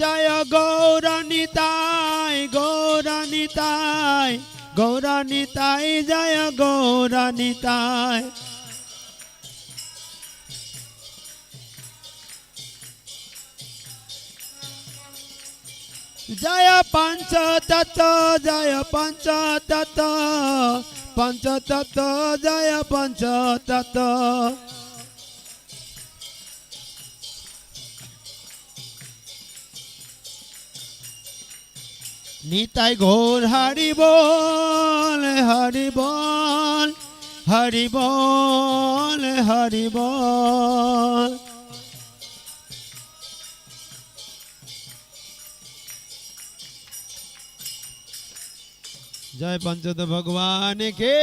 জয় গৌরানিতাই গৌরানিতাই গৌরানিতাই জয় গৌরানিতাই জয় পঞ্চতত্ত্ব জয় পঞ্চতত্ত্ব পঞ্চতত্ত্ব জয় পঞ্চতত্ত্ব। নিতাই ঘোর হরি বল হরি বল হরি বল হরি বল। জয় পঞ্চত ভগবান কে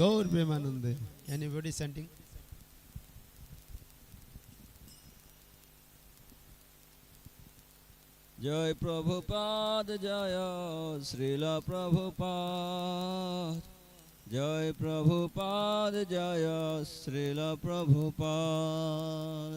গৌর প্রেমানন্দে। এনিবডি সেন্টিং জয় প্রভুপাদ, জয় শ্রীল প্রভুপাদ জয় প্রভুপাদ, জয় শ্রীল প্রভুপাদ।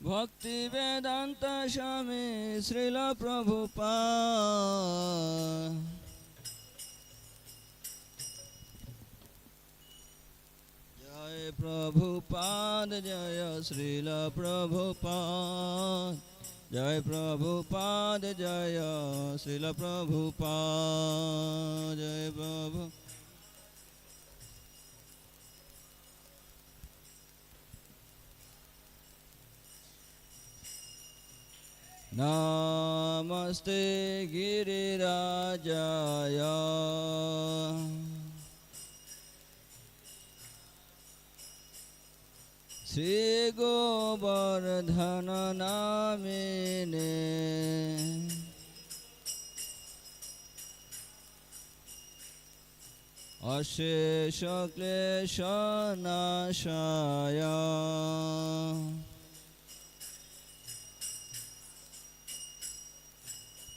ভক্তি বেদান্ত স্বামী শ্রীল প্রভুপাদ জয় প্রভুপাদ জয় শ্রীল প্রভুপাদ জয় প্রভুপাদ জয় শ্রীল প্রভুপাদ জয় প্রভু নমস্তে গিরিরাজায় শ্রী গোবর্ধন নামিনে অশেষ ক্লেশ নাশায়।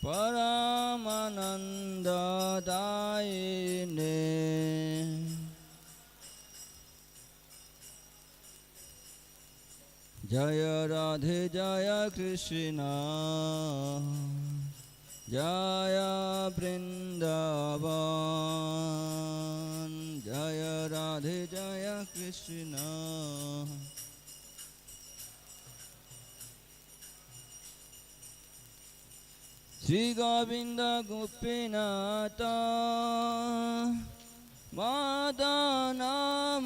পরমানন্দদায়িনে জয় রাধে, জয় কৃষ্ণ। জয় বৃন্দাবন। জয় রাধে, জয় কৃষ্ণ। শ্রী গোবিন্দ গোপীনাথ মদন শ্রী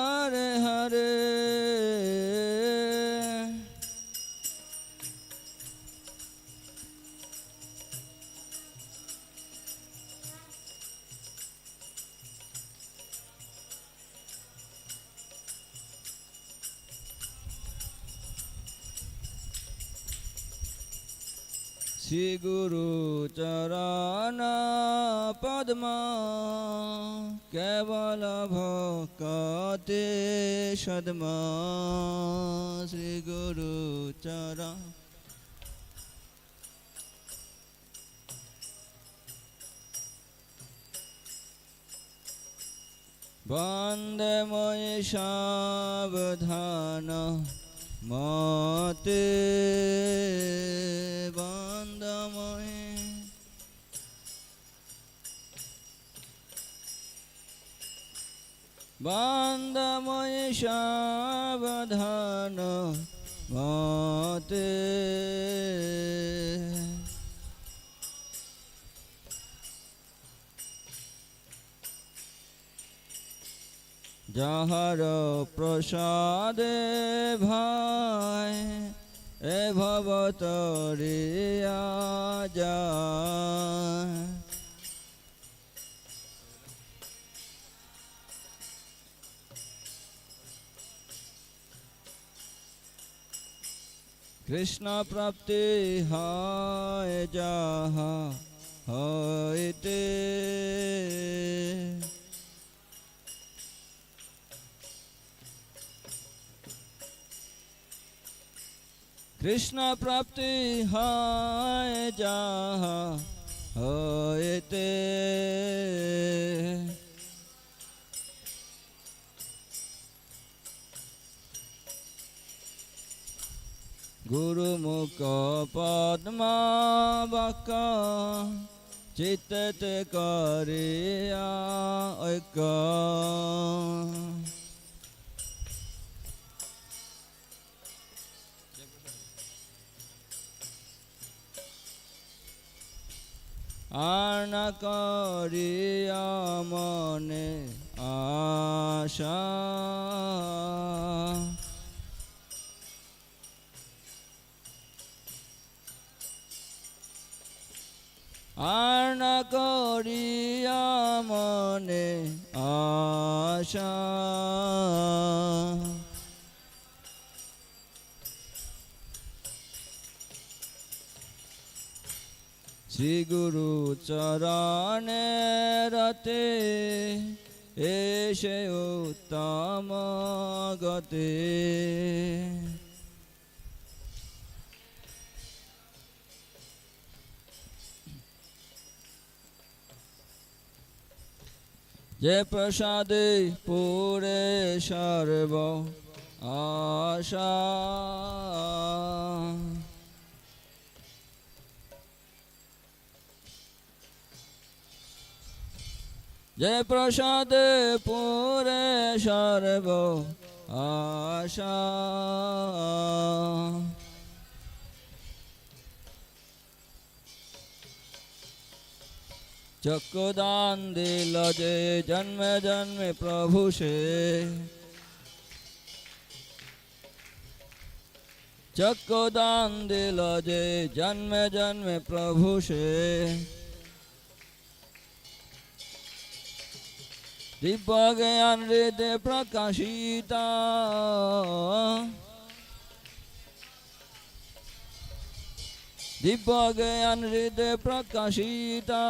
শ্রী গুরু চরণ পদ্ম কেবল ভকতে সদ্ম। শ্রী গুরু চরণ। বন্দে মই সাবধান মতে সাবধান মতে। যাহার প্রসাদে ভাই এ ভবতরিয়া যায়। কৃষ্ণ প্রাপ্তি হয় যাহা হইতে কৃষ্ণ প্রাপ্তি হয় যাহা হইতে গুরুমুখ পদ্মা বাক চিত্ত করিয়া ঐক্য আর না করিয়া মনে আশা আর না করিয়া মনে আশা। শ্রী গুরু চরণে রতে এসে উত্তম গতে যে প্রসাদে পুরে সর্ব আশা। যে প্রসাদে পুরে সর্ব আশা। চক্ষুদান দিল যে জন্মে জন্মে প্রভু সে চক্ষুদান দিল যে জন্মে জন্মে প্রভু সে দিব্য জ্ঞান হৃদয় প্রকাশিতা দিব্য জ্ঞান হৃদয় প্রকাশিতা।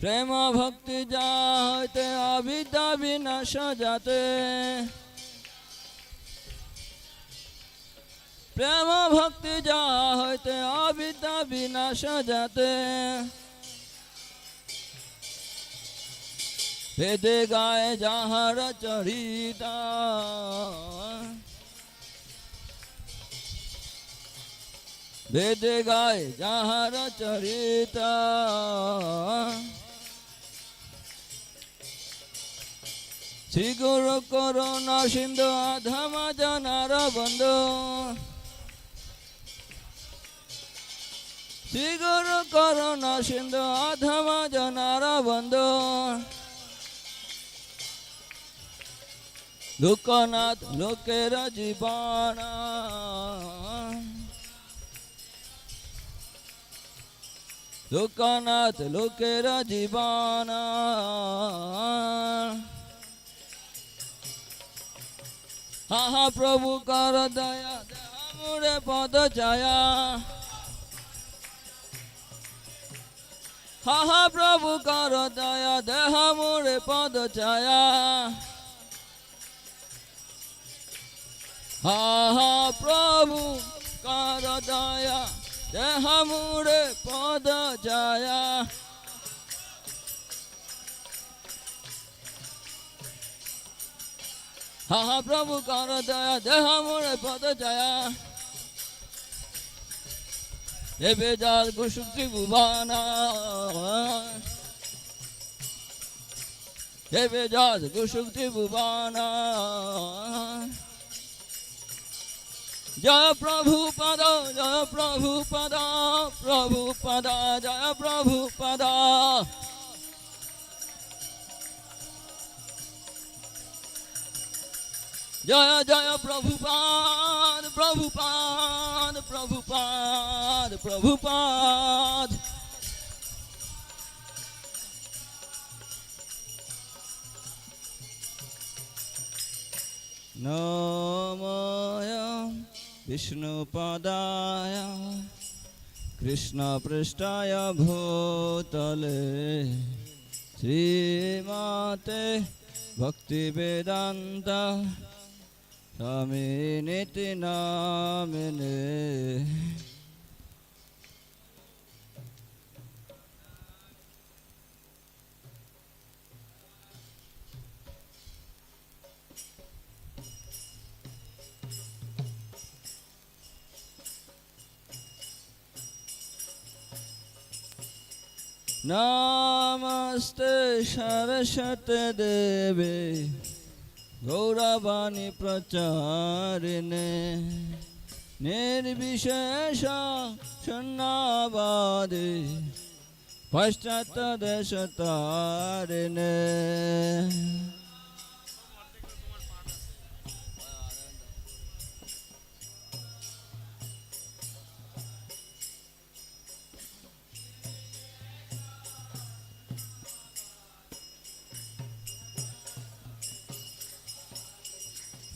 প্রেম ভক্তি যা হইতে অবিদ্যা বিনাশ যাতে। প্রেম ভক্তি যা হইতে অবিদ্যা বিনাশ যাতে। বেদে গায়ে যাহার চরিতা। বেদে গায়ে যাহার চরিতা শ্রী গুরু করুণা সিন্ধু আধমা জনার বন্ধু শ্রী গুরু করুণা সিন্ধু আধমা জনার বন্ধু লোকনাথ লোকের জীবন লোকনাথ লোকের জীবন। আহা প্রভু কর দয়া মোরে পদ ছায়া। হাহা প্রভু কর দয়া দেহ মোরে পদ ছায়া। হাহা প্রভু কর দয়া দেহ মোরে পদ ছায়া হাহা প্রভু কর দয়া, দেহ মোরে পদ ছায়া দেবে যার কুসুম ত্রিভুবনা। দেবে যশ কুসুক ত্রিভুবনা। জয় প্রভু পদ জয় প্রভু পদ প্রভু পদ জয় প্রভু পদ জয় জয় প্রভুপাদ প্রভুপাদ প্রভুপাদ প্রভুপাদ নময় বিষ্ণুপদায় कृष्णपृष्ठाय ভূতলে শ্রীমতে ভক্তিবেদান্ত স্বামী নীতি নমস্তে সরস্বত দেবে গৌরবাণী প্রচারিণে। নির্বিশেষ শূন্যবাদে পশ্চাৎ দেশ তারিণে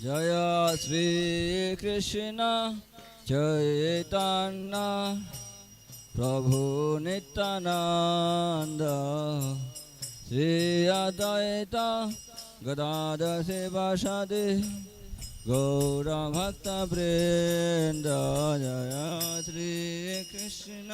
জয় শ্রীকৃষ্ণ চৈতন্য প্রভু নিত্যানন্দ। শ্রী অদ্বৈত গদাধ শিবাসাদি গৌর ভক্ত বৃন্দ জয় শ্রীকৃষ্ণ।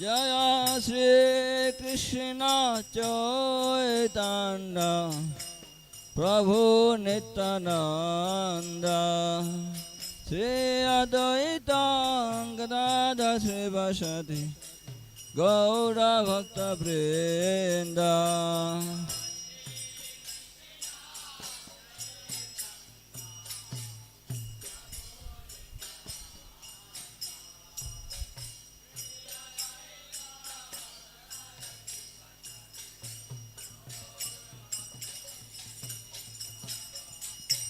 জয় শ্রীকৃষ্ণ চৈতন্য প্রভু নিত্যানন্দ শ্রী অদ্বৈত গদাধ শিবসতি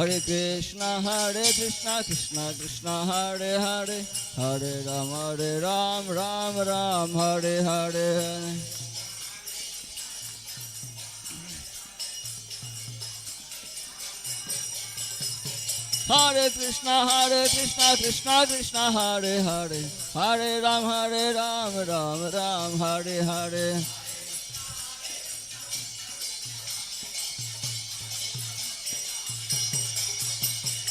হরে কৃষ্ণ হরে কৃষ্ণ কৃষ্ণ কৃষ্ণ, হরে হরে হরে রাম হরে রাম রাম রাম, হরে হরে। হরে কৃষ্ণ হরে কৃষ্ণ কৃষ্ণ কৃষ্ণ, হরে হরে হরে রাম হরে Ram Ram Ram, Hare Hare.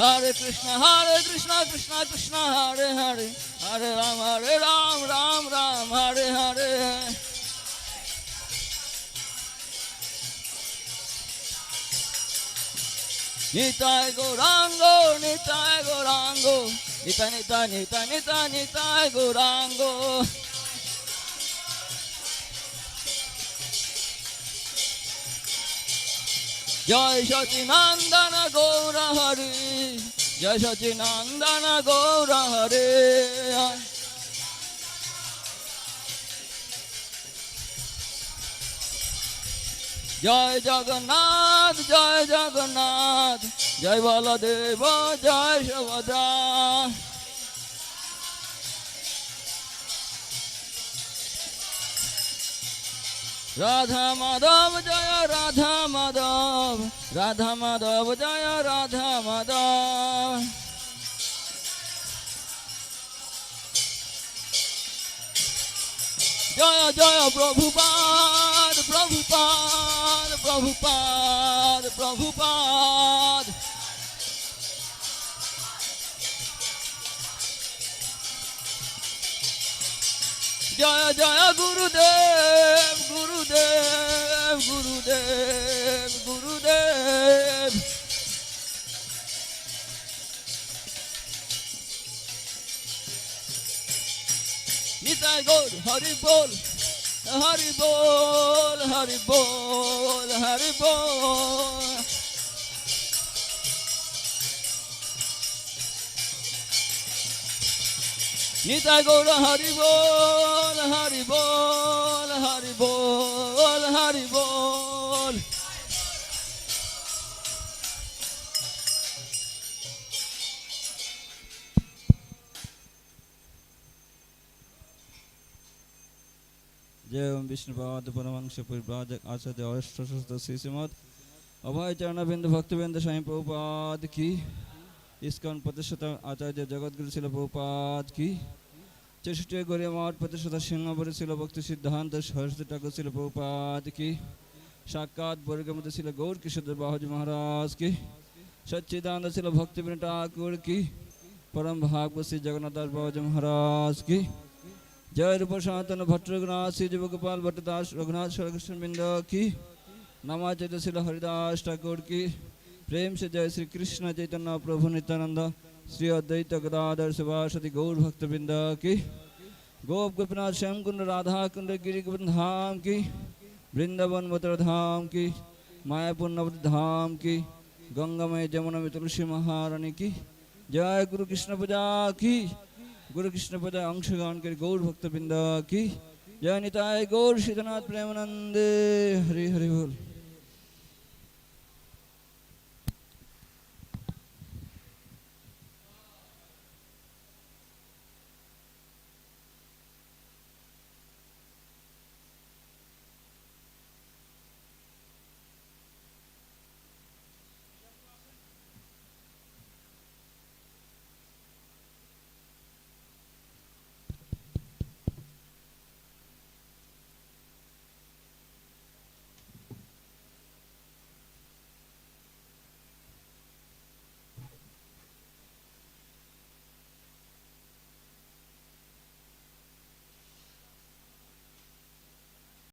Krishna, Hare Krishna, Krishna Krishna, Hare Hare, Hare Ram, Hare Ram, Ram Ram, Hare Hare. Nitai Gorango, Nitai Gorango, Nitai Nitai Nitai Nitai Nitai Gorango. জয় সচিনন্দন গৌর হরে জয় সচিনন্দন গৌর হরে জয় জগন্নাথ জয় জগন্নাথ, জয় বলদেব, জয় সুভদ্রা। রাধা মাধব জয় রাধা মাধব রাধা মাধব জয় রাধা মাধব জয় জয় প্রভুপাদ প্রভুপাদ প্রভুপাদ প্রভুপাদ জয় জয় গুরুদেব গুরুদেব গুরুদেব গুরুদেব নিতাই গৌর, হরি বল হরি বল হরি বল হরি বল। নিতাই গৌর, হরি বল হরি বল জয়ম বিষ্ণুপাদ পরমাংশ পরিব্রাজক আচার্য অষ্ট অষ্টশস্ত শ্রীশ্রীমদ অভয় চরণবিন্দু ভক্তবৃন্দ স্বামী প্রপাদ কি? ইস্কন প্রতিষ্ঠাতা আচার্য জগৎগুরু ছিল প্রভুপাদ কি? চৌষট্টি গরিয়া মঠ প্রতিষ্ঠাতা সিংহপুরে ছিল ভক্তি সিদ্ধান্ত সরস্বতী ঠাকুর ছিল প্রভুপাদ কি? সাক্ষাৎ বর্গের মধ্যে ছিল গৌর কিশোর বাহুজি মহারাজ কি? সচ্চিদানন্দ ছিল ভক্তিবৃন্দ ঠাকুর কি? পরম ভাগবত জগন্নাথ দাস বাবাজি মহারাজ কি? জয় রূপ সনাতন ভট্ট রঘুনাথ শ্রী জীবগোপাল ভট্টদাস, রঘুনাথ সরকৃষ্ণবৃন্দ কি? নমাচার্য শিল হরিদাস ঠাকুর কি? প্রেম সে জয় শ্রীকৃষ্ণ চৈতন্য প্রভু নিত্যানন্দ, শ্রী অদ্বৈত গদাধর সুভাষতি গৌর ভক্তবৃন্দ কি? গোপ গোপীনাথ শ্যাম কুণ্ড রাধা কুণ্ড গিরি ধাম কি? বৃন্দাবন মথুর ধাম কি? মায়াপুর ধাম কি? গঙ্গাময় যমুনা তুলসী মহারানী কি? জয় গুরু কৃষ্ণ পূজা কি? গুরুকৃষ্ণ পদে অংশগ্রহণকারী গৌর ভক্তবৃন্দ কি? জয় নিতায় গৌর শীতনাথ প্রেমানন্দে হরি হরি বল।